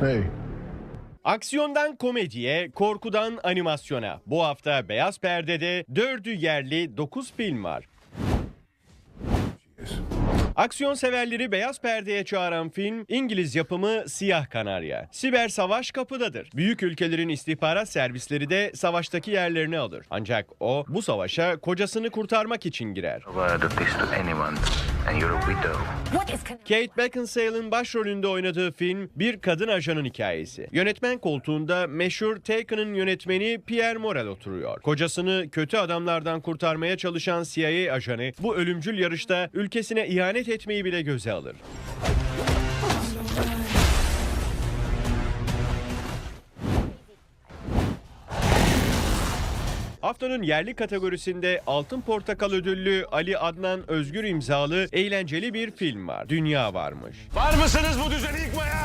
Hey. Aksiyondan komediye, korkudan animasyona. Bu hafta Beyaz Perde'de dördü yerli 9 film var. Aksiyon severleri beyaz perdeye çağıran film İngiliz yapımı Siyah Kanarya. Siber savaş kapıdadır. Büyük ülkelerin istihbarat servisleri de savaştaki yerlerini alır. Ancak o bu savaşa kocasını kurtarmak için girer. Kate Beckinsale'ın başrolünde oynadığı film bir kadın ajanın hikayesi. Yönetmen koltuğunda meşhur Taken'ın yönetmeni Pierre Morel oturuyor. Kocasını kötü adamlardan kurtarmaya çalışan CIA ajanı bu ölümcül yarışta ülkesine ihanet etmeyi bile göze alır. Haftanın yerli kategorisinde Altın Portakal ödüllü Ali Adnan Özgür imzalı eğlenceli bir film var. Dünya varmış. Var mısınız bu düzeni yıkmaya?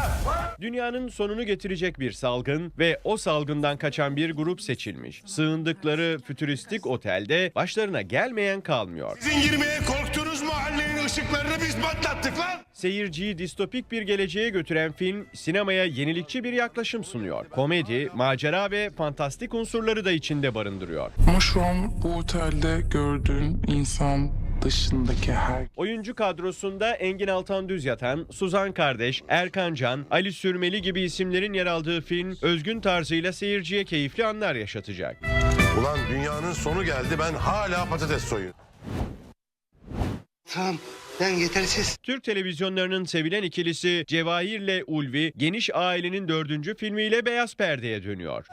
Dünyanın sonunu getirecek bir salgın ve o salgından kaçan bir grup seçilmiş. Sığındıkları fütüristik otelde başlarına gelmeyen kalmıyor. Sizin girmeye korktuğunuz mahallenin ışıklarını biz patlattık lan. Seyirciyi distopik bir geleceğe götüren film sinemaya yenilikçi bir yaklaşım sunuyor. Komedi, macera ve fantastik unsurları da içinde barındırıyor. Ama şu an bu otelde gördüğün insan dışındaki her Oyuncu kadrosunda Engin Altan Düz yatan, Suzan Kardeş, Erkan Can, Ali Sürmeli gibi isimlerin yer aldığı film özgün tarzıyla seyirciye keyifli anlar yaşatacak. Ulan dünyanın sonu geldi ben hala patates soyuyorum. Tamam ben yetersiz. Türk televizyonlarının sevilen ikilisi Cevahir'le Ulvi, geniş ailenin dördüncü filmiyle beyaz perdeye dönüyor.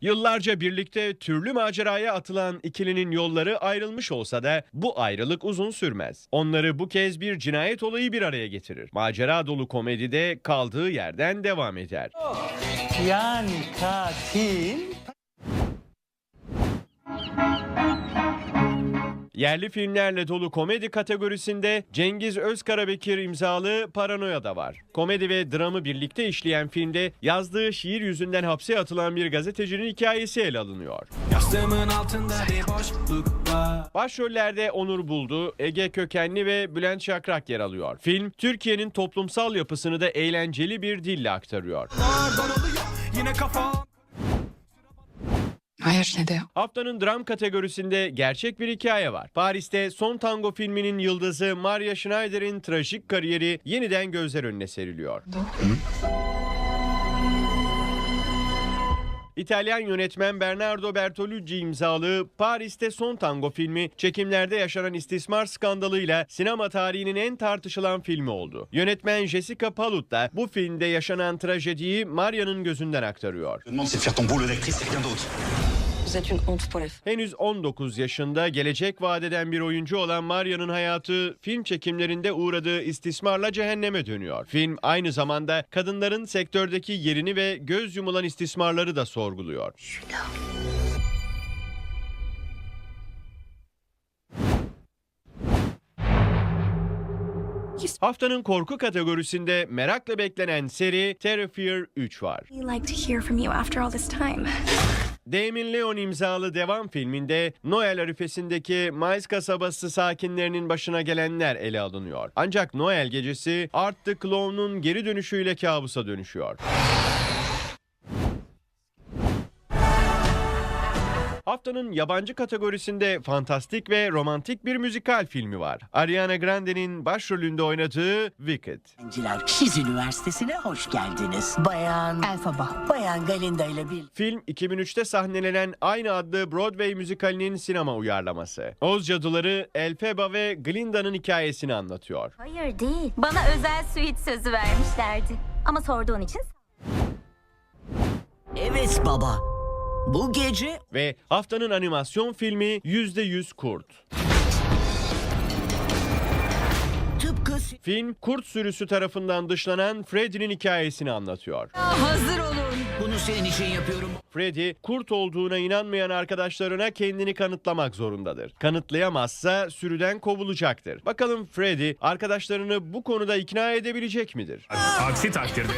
Yıllarca birlikte türlü maceraya atılan ikilinin yolları ayrılmış olsa da bu ayrılık uzun sürmez. Onları bu kez bir cinayet olayı bir araya getirir. Macera dolu komedide kaldığı yerden devam eder. Yani katil Yerli filmlerle dolu komedi kategorisinde Cengiz Özkarabekir imzalı Paranoya da var. Komedi ve dramı birlikte işleyen filmde yazdığı şiir yüzünden hapse atılan bir gazetecinin hikayesi ele alınıyor. Yastığımın altında bir boşluk var Başrollerde Onur Buldu, Ege Kökenli ve Bülent Şakrak yer alıyor. Film, Türkiye'nin toplumsal yapısını da eğlenceli bir dille aktarıyor. Yine kafam Hayır ne de Haftanın dram kategorisinde gerçek bir hikaye var. Paris'te Son Tango filminin yıldızı Maria Schneider'in trajik kariyeri yeniden gözler önüne seriliyor. İtalyan yönetmen Bernardo Bertolucci imzalı Paris'te Son Tango filmi çekimlerde yaşanan istismar skandalıyla sinema tarihinin en tartışılan filmi oldu. Yönetmen Jessica Palut da bu filmde yaşanan trajediyi Maria'nın gözünden aktarıyor. Henüz 19 yaşında gelecek vadeden bir oyuncu olan Maria'nın hayatı film çekimlerinde uğradığı istismarla cehenneme dönüyor. Film aynı zamanda kadınların sektördeki yerini ve göz yumulan istismarları da sorguluyor. Haftanın korku kategorisinde merakla beklenen seri Terrifier 3 var. Damon Leon imzalı devam filminde Noel arifesindeki Miles kasabası sakinlerinin başına gelenler ele alınıyor. Ancak Noel gecesi Art the Clown'un geri dönüşüyle kabusa dönüşüyor. Haftanın yabancı kategorisinde fantastik ve romantik bir müzikal filmi var. Ariana Grande'nin başrolünde oynadığı Wicked. Şiz Üniversitesi'ne hoş geldiniz. Bayan... Elfaba. Bayan Galinda ile bir... Film 2003'te sahnelenen aynı adlı Broadway müzikalinin sinema uyarlaması. Oz cadıları Elphaba ve Glinda'nın hikayesini anlatıyor. Hayır değil. Bana özel suite sözü vermişlerdi. Ama sorduğun için Evet baba. Bu gece Ve haftanın animasyon filmi %100 Kurt. tıpkı... Film kurt sürüsü tarafından dışlanan Freddy'nin hikayesini anlatıyor. hazır olun. Bunu senin için yapıyorum. Freddy kurt olduğuna inanmayan arkadaşlarına kendini kanıtlamak zorundadır. Kanıtlayamazsa sürüden kovulacaktır. Bakalım Freddy arkadaşlarını bu konuda ikna edebilecek midir? Aksi takdirde